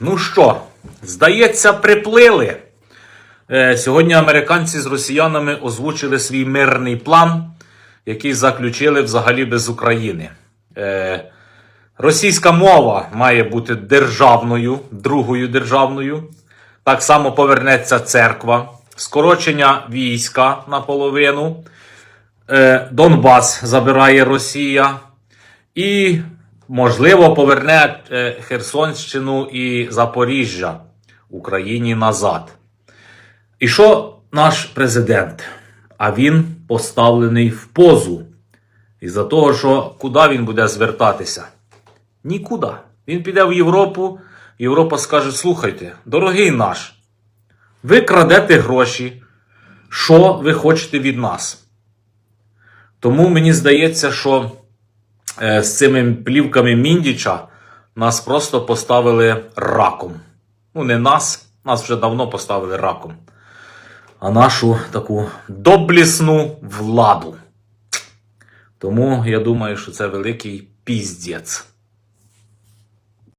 Ну що, здається, приплили. Е, Сьогодні американці з росіянами озвучили свій мирний план, який заключили взагалі без України. Е, Російська мова має бути державною, другою державною. Так само повернеться церква, скорочення війська наполовину. Е, Донбас забирає Росія. І, можливо, поверне е, Херсонщину і Запоріжжя Україні назад. І що наш президент? А він поставлений в позу. Із-за того, що куди він буде звертатися? Нікуди. Він піде в Європу, Європа скаже: слухайте, дорогий наш, ви крадете гроші. Що ви хочете від нас? Тому мені здається, що з цими плівками Міндіча нас просто поставили раком. Ну, не нас, нас вже давно поставили раком, а нашу таку доблісну владу. Тому я думаю, що це великий піздець.